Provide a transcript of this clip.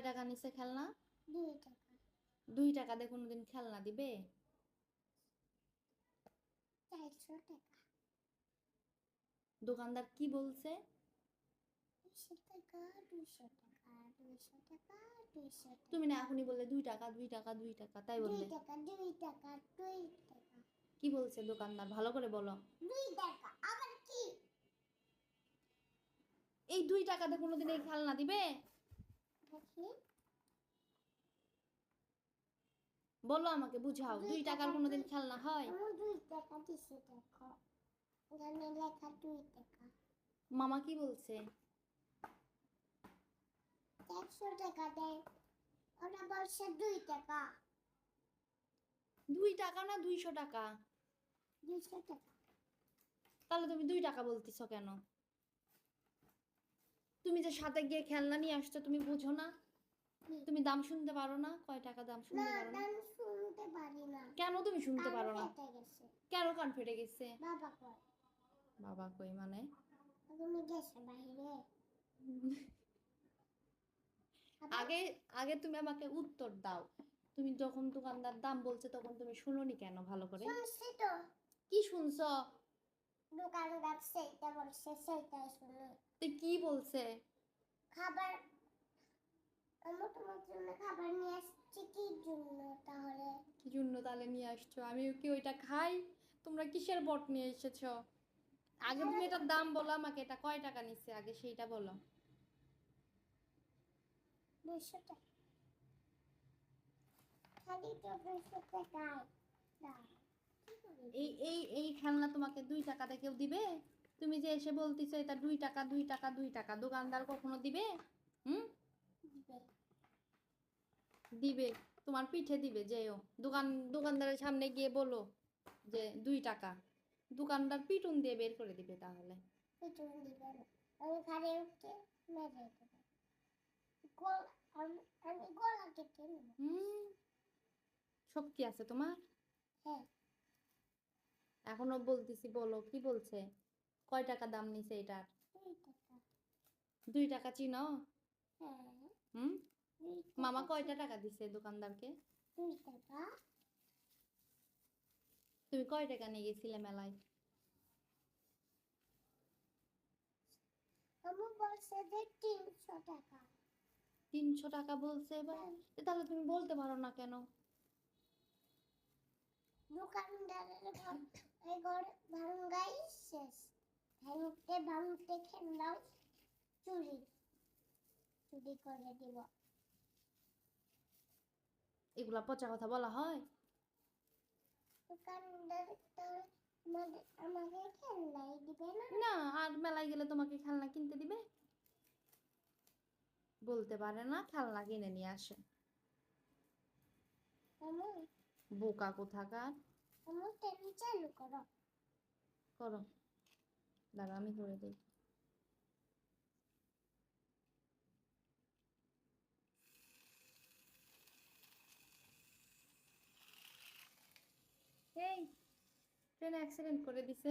কয় টাকা নিছে খেলনা? দুই টাকা। দুই টাকা দিয়ে কোনোদিন খেলনা দিবে? চারশো টাকা। দোকানদার কি বলছে? তুমি না এখনই বললে দুই টাকা দুই টাকা দুই টাকা তাই বললে। কি বলছে দোকানদার? ভালো করে বলো। দুই টাকা আবার কি? এই দুই টাকা দিয়ে কোনোদিন এই খেলনা দিবে? বলো আমাকে বুঝাও দুই দুই টাকা টাকার কোনোদিন খেলনা হয়? আমার দুই টাকা দিছে দেখো। এখানে লেখা দুই টাকা। মামা কি বলছে? একশো টাকা দেয়। ওরা বলছে দুই টাকা। দুই টাকা না দুইশো টাকা? দুইশো টাকা। তাহলে তুমি দুই টাকা বলতেছো কেন? তুমি যে সাথে গিয়ে খেলনা নিয়ে আসছো তুমি বুঝো না? তুমি দাম শুনতে পারো না? কয় টাকা দাম শুনতে পারো না? শুনতে পারি না। কেন তুমি শুনতে পারো না? কেন কান ফেটে গেছে? বাবা কয়। বাবা কই মানে? তুমি গেছে বাইরে? আগে আগে তুমি আমাকে উত্তর দাও। তুমি যখন দোকানদার দাম বলছে তখন তুমি শুনোনি কেন ভালো করে? শুনছি তো। কি শুনছো? দোকানদার সেইটা বলছে সেইটাই শুনে তুই কি বলছে? খাবার তোমার জন্য খাবার নিয়ে আসছি কি জন্য তাহলে? কি জন্য তাহলে নিয়ে আসছো? আমি কি ওইটা খাই? তোমরা কিসের বট নিয়ে এসেছ? আগে তুমি এটার দাম বলো আমাকে এটা কয় টাকা নিচ্ছে আগে সেইটা বলো। দুইশো টাকা। খালি তো দুইশো টাকায়। দাও কি করি? এই এই এই খেলনা তোমাকে দুই টাকাতে কেউ দিবে? তুমি যে এসে বলতেছো এটা দুই টাকা দুই টাকা দুই টাকা দোকানদার কখনো দিবে? হুম? দিবে। তোমার পিঠে দিবে যেও দোকান দোকানদারের সামনে গিয়ে বলো যে দুই টাকা। দোকানদার পিটুন দিয়ে বের করে দিবে তাহলে। হুম? শক্তি আছে তোমার? হ্যাঁ। এখনও বলতেছি বলো কি বলছে? কয় টাকা দাম নিছে এটার? দুই টাকা। চিনো? হ্যাঁ। হুম? মামা কয়টা টাকা দিছে দোকানদারকে? তুমি কয় টাকা নিয়ে গেছিলে মেলায়? তিনশো টাকা। তিনশো টাকা বলছে এবার? তাহলে তুমি বলতে পারো না কেন? দোকানদারের ঘর ভাঙ্গাই শেষ। ভাঙতে ভাঙতে চুরি। চুরি করে দিব। এগুলা পচা কথা বলা হয়? দোকানদার তো আমাকে খেলনাই দিবে না। না আর মেলায় গেলে তোমাকে খেলনা কিনতে দিবে? বলতে পারে না খেলনা কিনে নিয়ে আসে। বোকা কোথাকার। চালু করো করো। দাঁড়া আমি করে দিই। ট্রেন অ্যাক্সিডেন্ট করে দিছে।